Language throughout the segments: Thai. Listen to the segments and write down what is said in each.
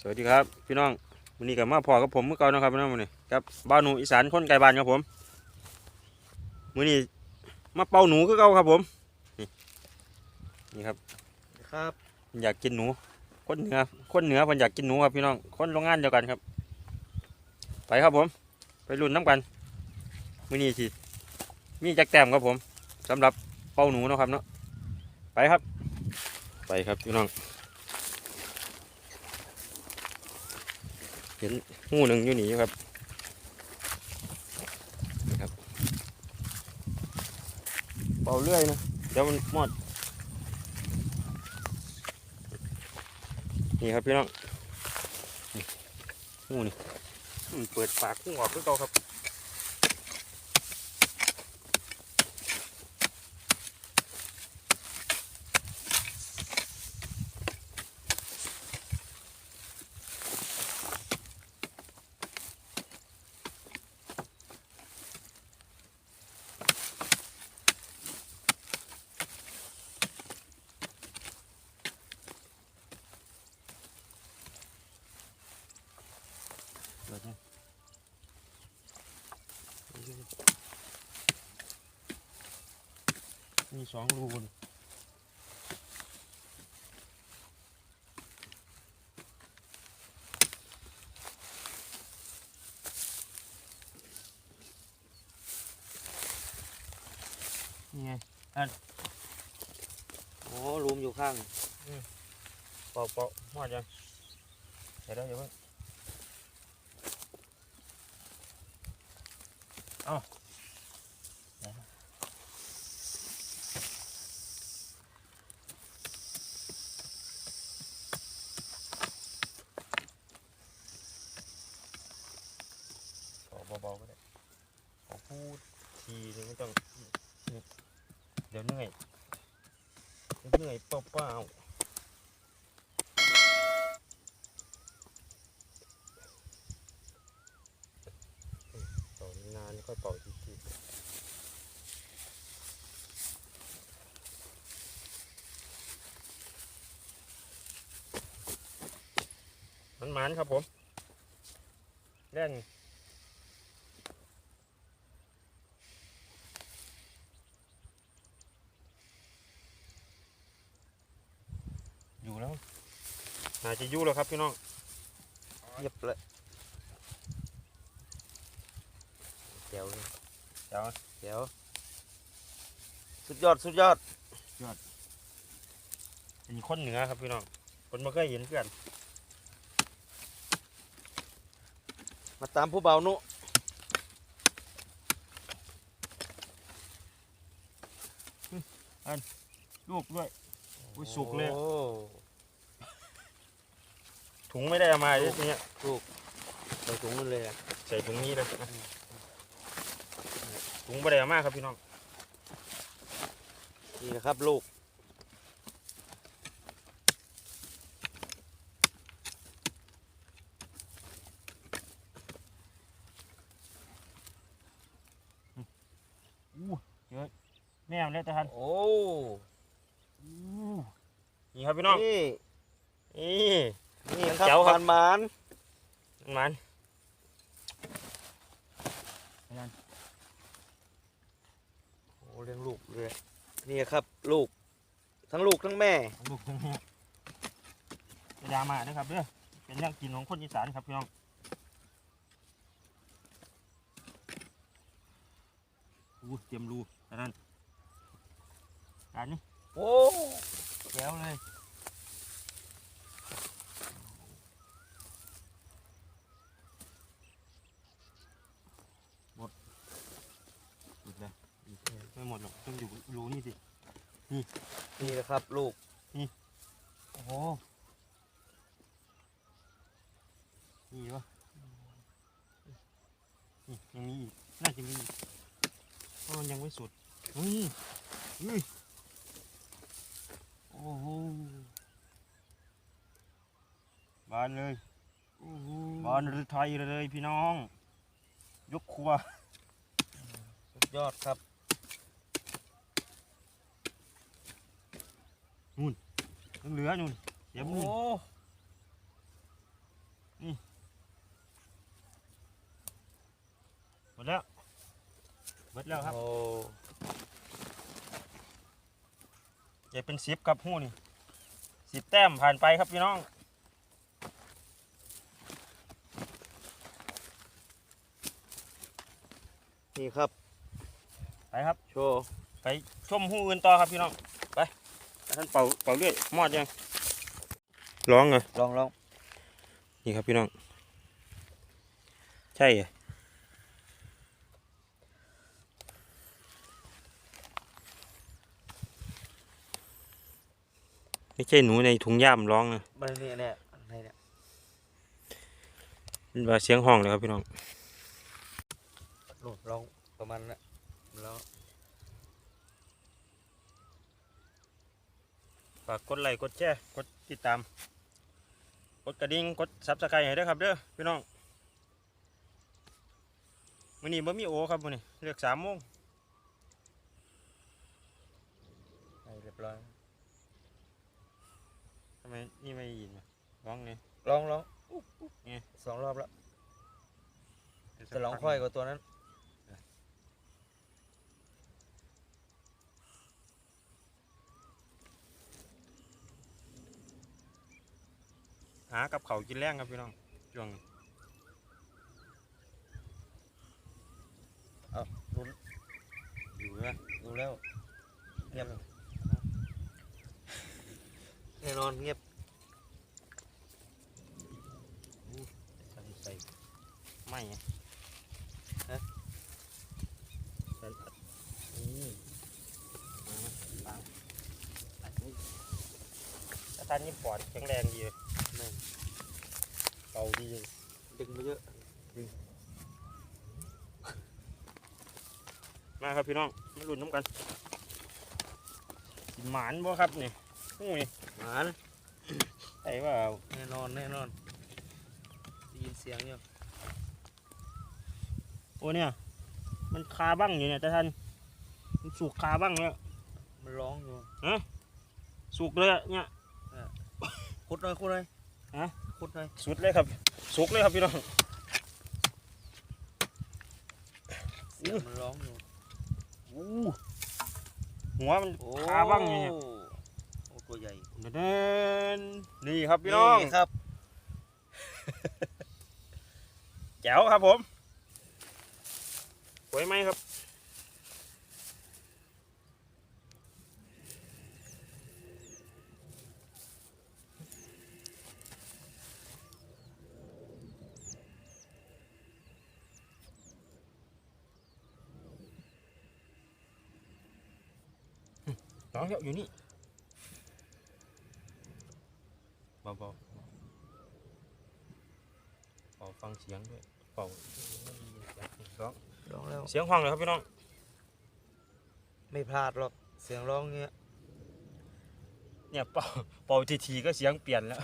สวัสดีครับพี่น้องวันนี้กับมาพอกับผมเมื่อเก่านะครับพี่น้องวันนี้ครับบ้านหนูอีสานคนไกลบ้านครับผมมื้อนี้มาเป่าหนูก็เก่าครับผม นี่นี่ครับครับอยากกินหนู คนเหนือคนเหนือเพิ่นอยากกินหนูครับพี่น้องคนโรงงานเดียวกันครับ ไปครับผม ไปรุ่นน้ำกันมื้อนี้สิมีจักแต้มครับผมสำหรับเป่าหนูเนาะครับเนาะไปครับ ไปครับพี่น้อง เห็นงูหนึ่งอยู่นี่ครับนี่ครับ เป่าเรื่อยนะเดี๋ยวมันหมด นี่ครับพี่น้องงูนี่เปิดปากกุ้งออกคือเขาครับ สองรูนนี่ไงโอ้รูมอยู่ข้างเปาะเปาะมอดยังใส่ได้ยังไงเอาเป่าเบาๆก็ได้ขอพูดทีนึงไม่ต้องเดี๋ยวเหนื่อยเดี๋ยวเหนื่อยเปล่าๆ เป่า นานๆค่อยเป่าทีทีมันหมันครับผมเล่นอยู่แล้วน่าจะอยู่แล้วครับพี่น้องเรียบเลย เดี๋ยวเลยเดี๋ยวเดี๋ยวสุดยอดสุดยอดเป็นคนเหนือครับพี่น้องคนมาเคยเห็นเพื่อนมาตามผู้เบานุลูกด้วยอุ้ยสุกเลยโอ้ถุงไม่ได้เอามาเลยทีเนี้ยใส่ถุงมันเลยอะใส่ถุงนี้เลยนะ ถุงไม่ได้เอามาครับพี่น้อง นี่นะครับลูก อู้เยอะแม่มเลยแต่ทันโอ้อู้นี่ครับพี่น้อง นี่ นี่นี่นะครับแจ๋วครับปานหมานมันโอ้ เลี้ยงลูกเลยนี่ครับลูก ทั้งลูกทั้งแม่ลูกทั้งแม่กระดามาเด้อครับเด้อเป็นอย่างกินของคนอีสานครับพี่น้องอู้เตรียมรูแต่นั้นอันนี้โอ้แก้วเลยหมดหมดแล้วไม่หมดหรอกต้องอยู่รูนี่สิ นี่นะครับ ลูกโอ้โหนี่วะนี่ยังมีอีกน่าจะมีอีกเพราะมันยังไม่สุดเฮ้ยเฮ้ยโอ้โหบานเลยโอ้โหบานหรือไทยเลยพี่น้อง ยกครัว สุดยอดครับ นู่นยังเหลือนู่นเดี๋ยวนู่นนี่หมดแล้วหมดแล้วครับใหญ่เป็นสิบครับหู้นี่สิบแต้มผ่านไปครับพี่น้องนี่ครับ ไปครับ โชว์ ไปชมหู้อื่นต่อครับพี่น้อง ท่านเป่าเป่าเรื่อยมอดยังร้องเหรอลองลองนี่ครับพี่น้อง ใช่เหรอไม่ใช่หนูในถุงย่ามร้องนะมันนี่เนี่ยอะไรเนี่ยเป็นว่าเสียงห้องเลยครับพี่น้องนู่นลองประมาณนั้นแล้ว ฝากกดไลค์กดแชร์กดติดตาม กดกระดิ่งกดซับสไครต์ให้ด้วยครับเด้อพี่น้องมื้อนี้บ่มีโอครับมื้อนี้เลือกสามโมงให้เรียบร้อยทำไมนี่ไม่ยินวะร้องเนี่ยลองลองเนี่ยสองรอบแล้วจะลองค่อยกว่าตัวนั้นากับเขาวกินแรงครับพี่น้องช่วงนี้ลุ้นอยู่นะดูแล้วเงียบแน่นอนเงียบใส่ใส่ไม่ไงฮะใส่นี่มามาตัดนี่ถ้าท่านนี่ปอดแข็งแรงดีเลยแม่ง เป่าดีเลยดึงไปเยอะ มาครับพี่น้องมาลุ้นน้ำกันสิหมานบ่ครับนี่หูนี่หมานไอ้ว่าแน่นอนแน่นอนได้ยินเสียงอยู่โอ้เนี่ย มันคาบ้างอยู่เนี่ยแต่ท่านมันสุกคาบ้างแล้วมันร้องอยู่สุกเลยอะเนี่ยขุดหน่อยขุดหน่อยฮะ ขุดหน่อยสุดเลยครับสุกเลยครับพี่น้องเสียงมันร้องอยู่อู้หัวมันโอ้คาบ้างอยู่เนี่ยโอ้ตัวใหญ่เดินนี่ครับพี่น้องครับแจ๋วครับผมสวยไหมครับ น้องเดี๋ยวอยู่นี่เบาๆเป่าฟังเสียงด้วยเป่าร้องร้องแล้ว เสียงห้องเลยครับพี่น้อง ไม่พลาดหรอก เสียงร้องเงี้ย เนี่ยเป่าเป่าทีๆก็เสียงเปลี่ยนแล้ว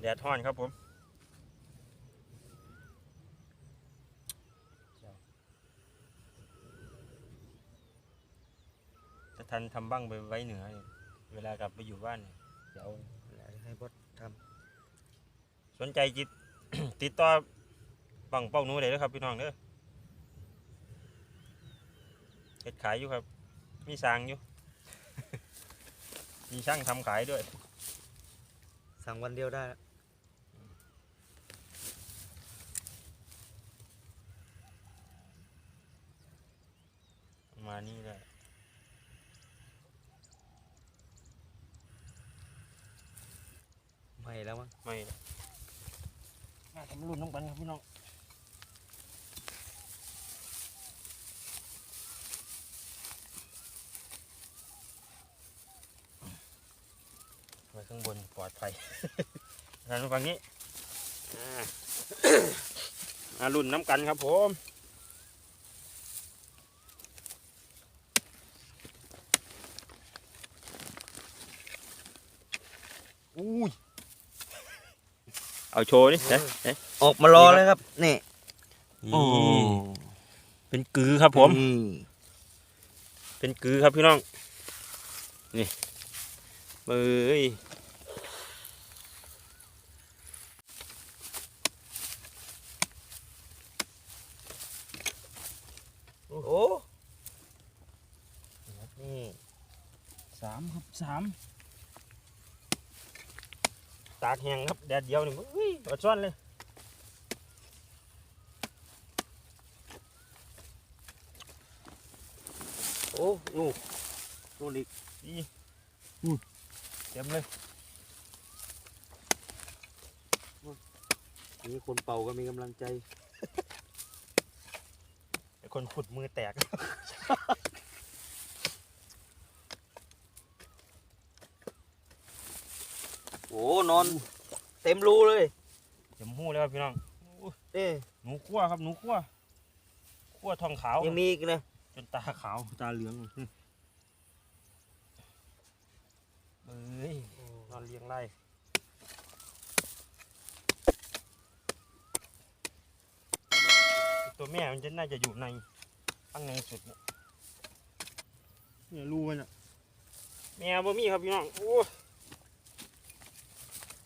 แดดห้อนครับผม ทันทำบ้างไปไว้เหนือเนี่ยเวลากลับไปอยู่บ้านเนี่ยเดี๋ยวให้บอสทสนใจจิต ติดต่อบังเป้าหนูได้เลยครับพี่น้องเด้อเฮ็ดขายอยู่ครับ มีสร้างอยู่ มีช่างทำขายด้วยำสั่งวันเดียวได้แล้วมานี่แหละ ม่แล้วมั้งไม่ละมาทำรุ่นน้องกันครับพี่น้องไว้ข้างบนปลอดภัยทางฝั่งนี้อ่ามารุ่นน้ำกันครับผม เอาโชว์นี่นะนะออกมารอเลยครับ นี่เป็นกือครับผมเป็นกือครับพี่น้อง นี่เอ้ยโอ้นี่สามครับสาม ตากแห้งครับแดดเดียวนี่เฮ้ยอดซ้อนเลยโอ้ลูกลูกอีกนี่อู้เต็มเลยนี่คนเป่าก็มีกำลังใจ คนขุดมือแตก โอ้นอน เต็มรูเลยเต็มหูแล้วครับพี่น้องอู้เอ๊ะหนูคั่วครับหนูคั่วคั่วทองขาวยังมีอีกนะจนตาขาวตาเหลืองเอ้ยนอนเลี้ยงไร่ตัวแม่มันจะน่าจะอยู่ในข้างในสุดเนี่ยเนี่ยรูมันอะแม่บ่มีครับพี่น้องโอ้ย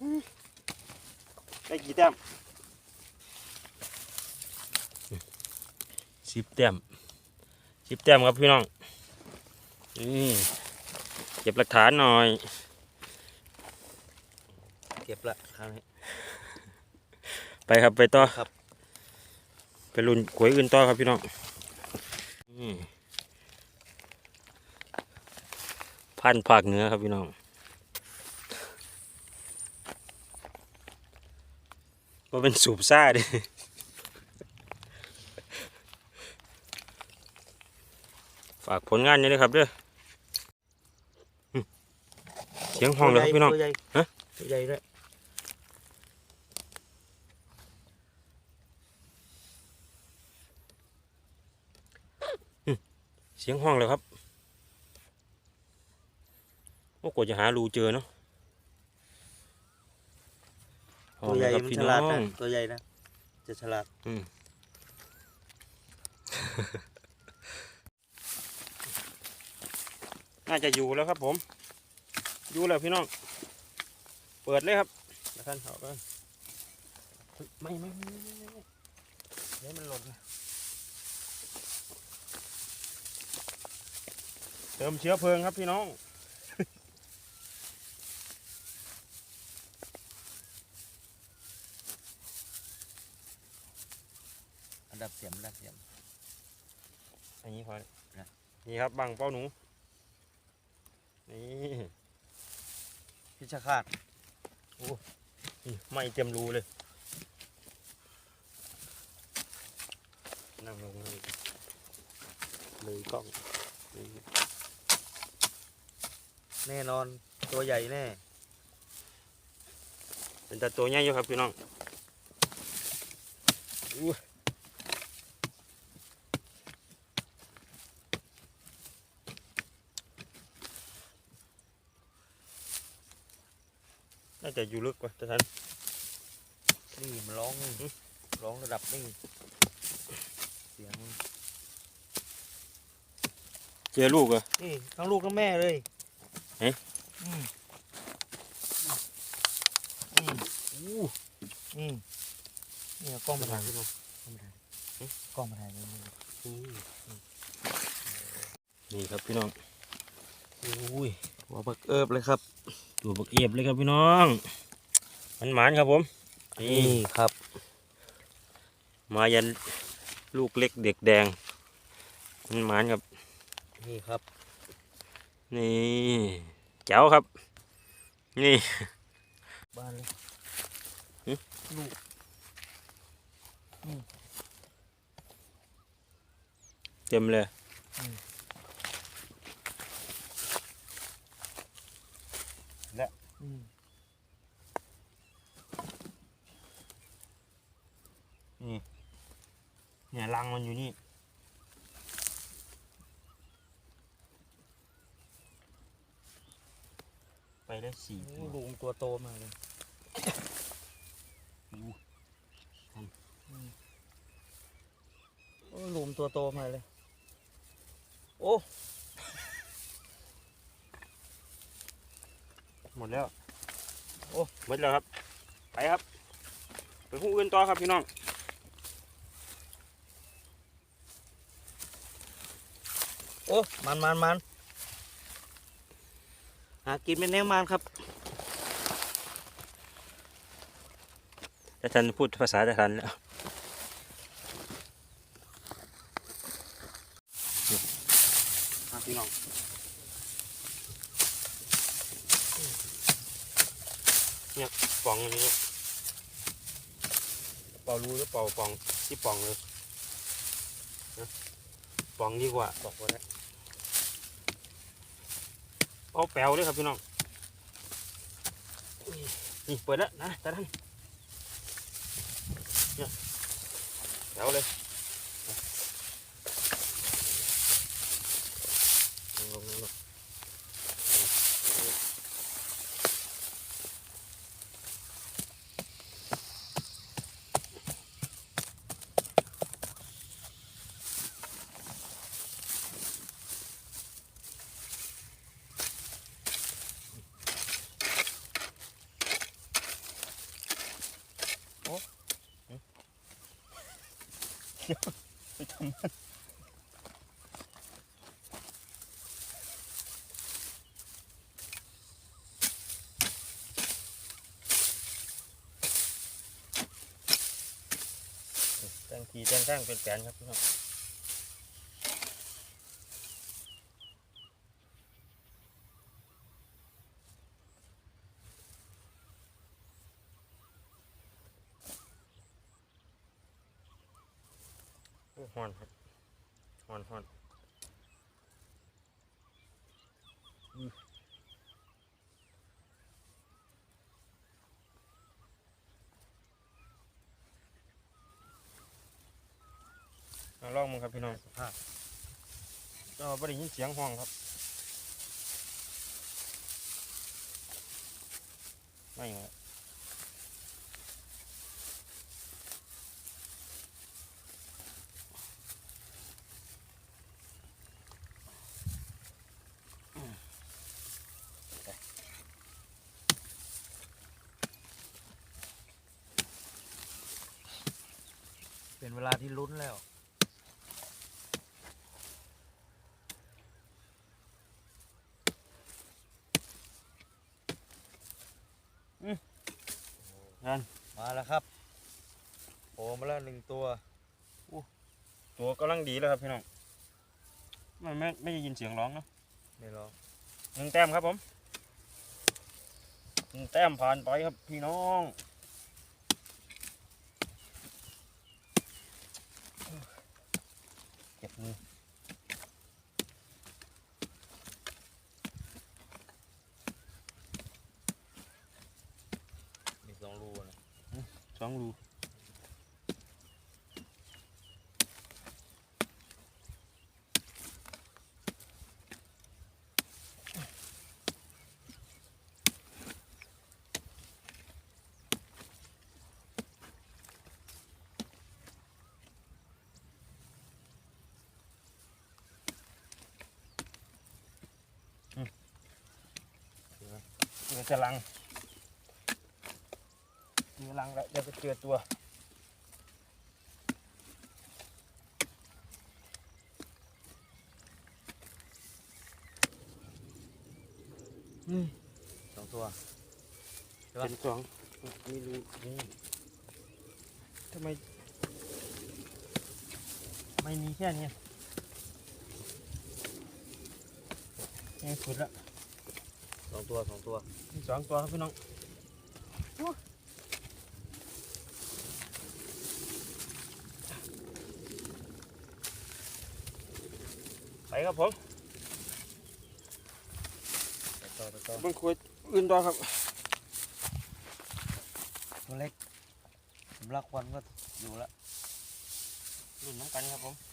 ได้กี่แต้มสิบแต้มสิบแต้มครับพี่น้องนี่เก็บหลักฐานหน่อย เก็บละคราวนี้ไปครับไปต่อครับ ไปลุนกล้วยอื่นต่อครับพี่น้องนี่พันธุ์ภาคเหนือครับพี่น้อง ว่าเป็นสูบซ่าเดิฝากผลงานนี้ด้วยครับเด้ออืมเสียงห้องเลยครับพี่น้องตัวใหญ่ฮะตัวใหญ่ด้วยเสียงห้องเลยครับ โอ้กว่าจะหารูเจอเนาะ ห้อตังวเลใหญ่ยครับมันพี่ฉน้ลาดอนะง ตัวใหญ่นะจะฉลาดน่าจะอยู่แล้วครับผม อยู่แล้วพี่น้อง เปิดเลยครับเดี๋ยวท่านเขากันไม่ไม่ไม่ไม่ไม่ไม่เดี๋ยวมันหล่นนะเติมเชื้อเพลิงครับพี่น้อง อันดับเสียมอันดับเสียม อั นนี้พอนะนี่ครับบังเป้าหนู นี่พิชคาตนี่ไม่เต็มรูเลย นั่งลงเลยเลยกล้องนี่แน่นอนตัวใหญ่แน่ เป็นตาตัวใหญ่อยู่ครับพี่น้องอู้ จะอยู่ลึกกว่าแต่ท่านนี่มันร้องร้องระดับนี่เสียงมันเจอลูกเหรอะนี่ทั้งลูกทั้งแม่เลยเอ๊ะอืมอืมอู้อืมนี่เอากล้องมาถ่ายพี่น้องกล้องมาถ่ายเลยนี่ครับพี่น้องอุ้ยหัวบักเอิบเลยครับ ตัวบักเอียบเลยครับพี่น้อง มันหมานครับผมนี่นี่ครับ มายันลูกเล็กเด็กแดง มันหมานครับ นี่ครับ นี่แจ๋วครับ นี่บ้านเลยหึลูกเต็มเลย อืมเนี่ยรังมันอยู่นี่ ไปได้สี่โอ้ตัวลุงตัวโตมากเลยอู้อืมโอ้ลุงตัวโตมากเลย โอ้ หมดแล้ว โอ้หมดแล้วครับ ไปครับ ไปหูอื่นต่อครับพี่น้องโอ้มันมันมันหากินเป็นแนวมานครับแต่ท่านพูดภาษาจะทันแล้วมาพี่น้อง เนี่ยปองอันนี้เป่ารูหรือเป่าปองที่ปองเลยนะปองดีกว่าบอกว่าได้เอาแปวเลยครับพี่น้องนี่เปิดแล้วนะตาท่านแถวเลยลงลงลง แตงทีแตงตั้งเป็นแสนครับพี่น้อง อ้ฮอนครับฮอนฮอนอืมเอาลองมึงครับพี่น้องสภาพก็ไม่ได้ยินเสียงห้องครับไม่เหรออืม เป็นเวลาที่ลุ้นแล้ว นั่นมาแล้วครับโผล่มาแล้วหนึ่งตัวตัวกำลังดีแล้วครับพี่น้องไม่ไม่ไม่ได้ยินเสียงร้องเนอะไม่หรอกหนึ่งแต้มครับผมหนึ่งแต้มผ่านไปครับพี่น้องเก็บมือ มีสองรูนะ สองรู เจอจะลังเจอลังแล้วเดี๋ยวไปเจอตัวสองตัวใช่ปะเป็นสองไม่รู้นี่ทำไม ไม่มีแค่นี้ยังสุดละ สองตัวสองตัวมีสองตัวครับพี่น้องไปครับผมไปต่อไปต่อเบิ่งคุยอื่นต่อครับตัวเล็กสำลักควันก็อยู่แล้วรุ่นน้ำกันครับผม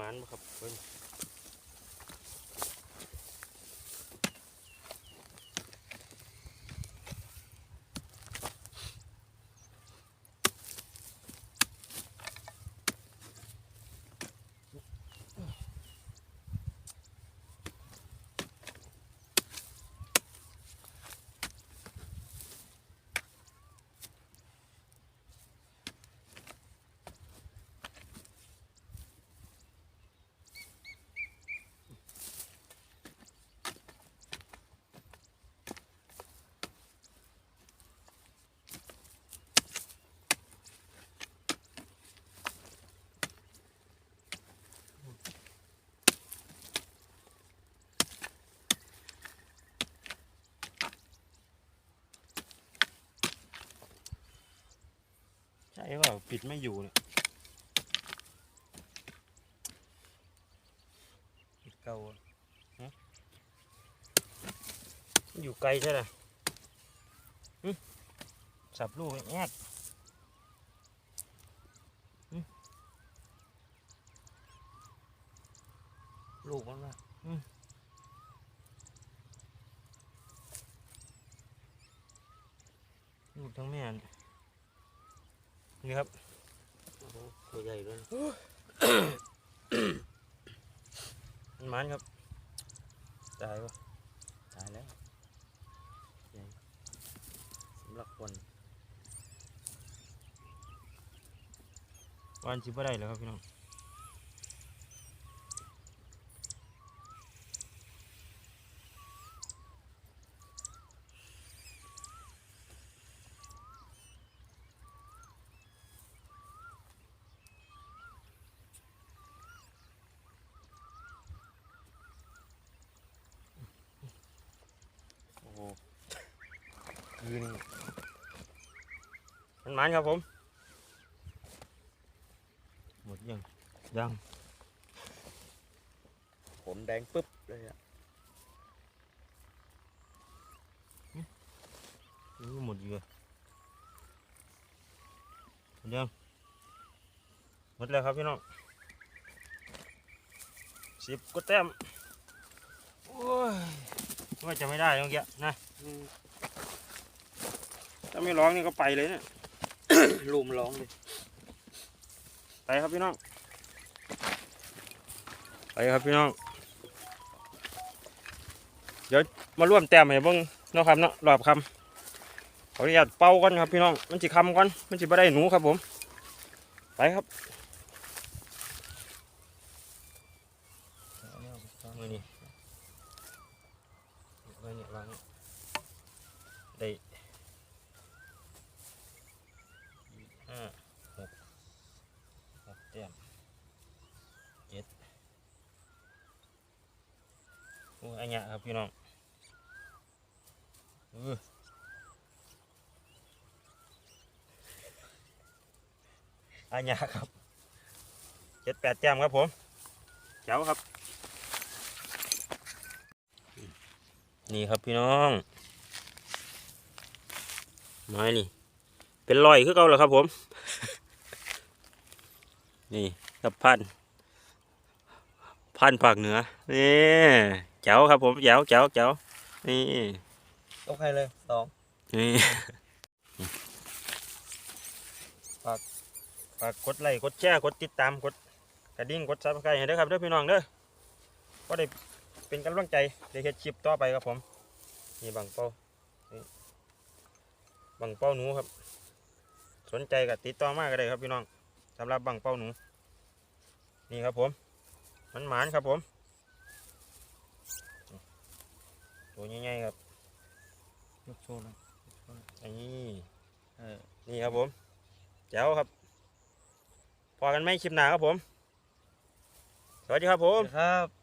มานบ่ครับเพิ่น ช่เปล่าปิดไม่อยู่เนี่ยปิดเก่าอยู่ไกลใช่ไหมสับลูกแอด ลูกมันว่า ลูกทั้งแม่นนี่ครับ โอ้โหตัวใหญ่ด้วยนะ มันมันครับ ตายปะตายแล้วสำหรับคนวันจิบได้แล้วครับพี่น้อง มันมันครับผม หมดยัง ยัง ผมแดงปึ๊บเลยอะยังหมดอยู่เลยหมดยังหมดแล้วครับพี่น้องสิบก็แต้ม โอ้ยว่าจะไม่ได้เมื่อกี้นะ ถ้าไม่ร้องนี่ก็ไปเลยเนะ ลุมร้องเลยไปครับพี่น้อง ไปครับพี่น้อง เดี๋ยวมาร่วมแต้มให้เบิ่งเนาะครับเนาะรอบคำขออนุญาตเป่าก่อนครับพี่น้อง มันสิคำก่อน มันสิบ่ได้หนูครับผม ไปครับมือนี่มือนี่วางนี่ได้ห้าหกหกแต้มเจ็ดโอ้ยอั นเนี้ยครับพี่น้องเอออันเนี้ยครับเจ็ดแปดแต้มครับผมเจ้าครับ นี่ครับพี่น้องไม้นี่ เป็นรอยคือเก่าแล้วครับผม นี่กับพัน พันธุ์ภาคเหนือนี่ เจ๋วครับ ผมเจ๋วเจ๋วเจ๋วนี่ตกใครเลยสองนี่ฝากฝากกดไลค์กดแชร์กดติดตามกดกระดิ่งกดซับสไครต์ให้ด้วยครับเด้อพี่น้องเด้อก็ได้เป็นกำลังใจได้เฮ็ดคลิปต่อไปครับผมนี่บังเป้านี่บังเป้าหนูครับ สนใจก็ติดต่อมาก็ได้ครับพี่น้องสำหรับบังเป้าหนู นี่ครับผมมันหมานครับผม ตัวใหญ่ๆครับยกโชว์เลยนี่เออนี่ครับผมแจ๋วครับ พอกันไหมคลิปหน้าครับผม สวัสดีครับผม ครับ